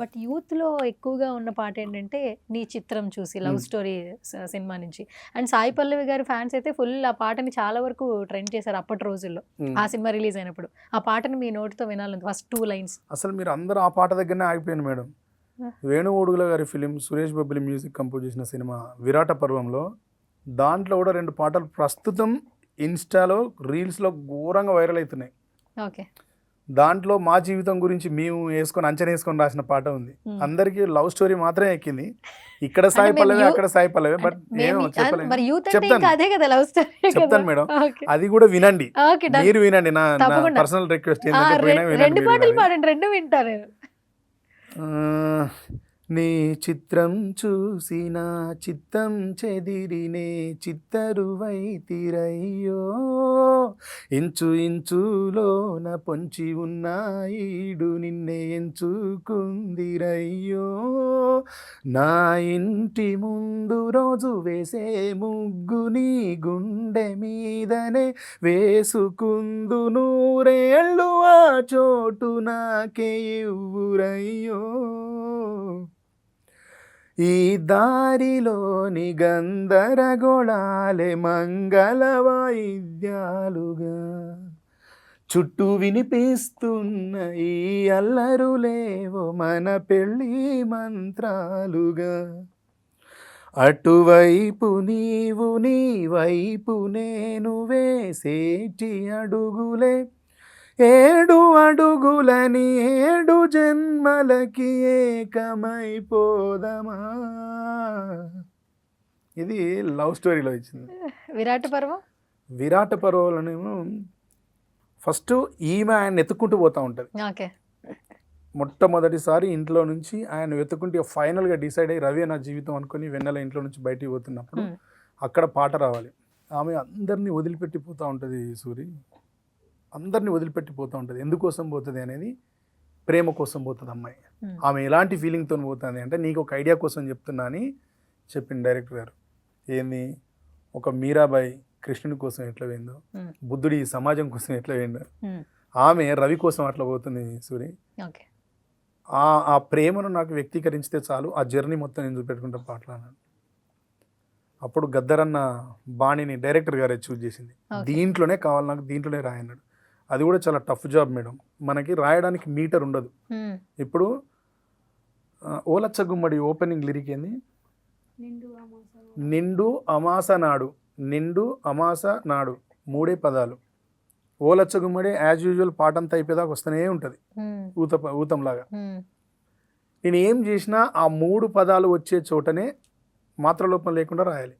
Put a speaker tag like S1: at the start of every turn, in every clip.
S1: But యూత్లో ఎక్కువగా ఉన్న పాట ఏంటంటే నీ చిత్రం చూసి లవ్. స్టోరీ సినిమా నుంచి. అండ్ సాయి పల్లవి గారి ఫ్యాన్స్ అయితే ఫుల్ ఆ పాటని చాలా వరకు ట్రెండ్ చేశారు అప్పటి రోజుల్లో. ఆ సినిమా రిలీజ్ అయినప్పుడు. ఆ పాటని మీ నోటితో వినాలని ఫస్ట్ టూ లైన్స్.
S2: అసలు మీరు అందరూ ఆ పాట దగ్గరనే ఆగిపోయాను మేడం. వేణు ఓడుగుల గారి film Suresh Bobbili music compose చేసిన సినిమా విరాట పర్వంలో దాంట్లో కూడా రెండు పాటలు ప్రస్తుతం ఇన్స్టాలో రీల్స్లో ఘోరంగా వైరల్ అవుతున్నాయి.
S1: ఓకే.
S2: దాంట్లో మా జీవితం గురించి మేము వేసుకొని అంచనా వేసుకొని రాసిన పాట ఉంది. అందరికీ లవ్ స్టోరీ మాత్రమే ఎక్కింది. ఇక్కడ సాయి పల్లవి అక్కడ సాయి పల్లవి బట్ నేను చెప్తాను. చెప్తాను మేడం. అది కూడా వినండి. మీరు వినండి. నా. పర్సనల్ రిక్వెస్ట్
S1: రెండు పాటలు. పాడండి రెండు
S2: నీ చిత్రం చూసిన చిత్తం చెదిరినే చిత్తరువైతిరయ్యో ఇంచు ఇంచులోన పొంచి ఉన్నాయిడు నిన్నే ఎంచుకుందిరయ్యో. నా ఇంటి ముందు రోజు వేసే ముగ్గుని గుండె మీదనే వేసుకుందు నూరేళ్ళు ఆ చోటు నాకే ఇవ్వురయ్యో. ఈ దారిలోని గందరగోళాలే మంగళ వాయిద్యాలుగా. చుట్టూ వినిపిస్తున్న ఈ అల్లరులేవో మన పెళ్ళి మంత్రాలుగా. అటువైపు నీవు నీ వైపు నేను వేసేటి అడుగులే. ఏడు అడుగులని ఏడు జన్మలకి ఏకమైపోదమా? ఇది లవ్ స్టోరీలో ఇచ్చింది.
S1: విరాట పర్వం?
S2: విరాట పర్వంలోనేమో ఫస్ట్ ఈమె ఆయన ఎత్తుకుంటూ పోతూ ఉంటుంది.
S1: ఓకే.
S2: మొట్టమొదటిసారి ఇంట్లో నుంచి ఆయన వెతుకుంటే ఫైనల్గా డిసైడ్ అయ్యి రవి నా జీవితం అనుకుని వెన్నెల ఇంట్లో నుంచి బయటికి పోతున్నప్పుడు. అక్కడ పాట రావాలి. ఆమె అందరినీ వదిలిపెట్టి పోతూ ఉంటుంది సూరి. అందరినీ వదిలిపెట్టి పోతూ ఉంటుంది. ఎందుకోసం పోతుంది అనేది? ప్రేమ కోసం పోతుంది అమ్మాయి. ఆమె ఎలాంటి ఫీలింగ్తో పోతుంది అంటే నీకు ఒక ఐడియా కోసం చెప్తున్నా అని చెప్పింది డైరెక్టర్ గారు. ఏంది? ఒక మీరాబాయి కృష్ణుని కోసం ఎట్లా పోయిందో. బుద్ధుడి సమాజం కోసం ఎట్లా పోయిందో. ఆమె రవి కోసం అట్లా పోతుంది సూరి. ఆ ఆ ప్రేమను నాకు వ్యక్తీకరించితే చాలు ఆ జర్నీ మొత్తం నేను చూపెట్టుకుంటా పాటలు అన్నాను. అప్పుడు గద్దరన్న బాణిని డైరెక్టర్ గారే చూజ్ చేసింది. దీంట్లోనే కావాలి నాకు దీంట్లోనే రాయన్నాడు. అది కూడా చాలా టఫ్ జాబ్ మేడం మనకి రాయడానికి మీటర్ ఉండదు. ఇప్పుడు ఓలచ్చ గుమ్మడి ఓపెనింగ్ లిరిక్ ఏంది? నిండు అమాస నాడు. నిండు అమాస నాడు. మూడే పదాలు. ఓలచ్చ గుమ్మడి యాజ్ యూజువల్ పాట అంతా అయిపోయేదాకా వస్తూనే ఉంటుంది. ఊత ఊతంలాగా. నేను ఏం చేసినా ఆ మూడు పదాలు వచ్చే చోటనే మాత్రలోపం లేకుండా రాయాలి.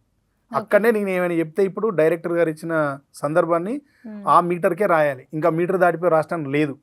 S2: అక్కడనే నేను ఏమైనా చెప్తే ఇప్పుడు డైరెక్టర్ గారు ఇచ్చిన సందర్భాన్ని. ఆ మీటర్కే రాయాలి. ఇంకా మీటర్ దాటిపోయి రాష్ట్రం లేదు.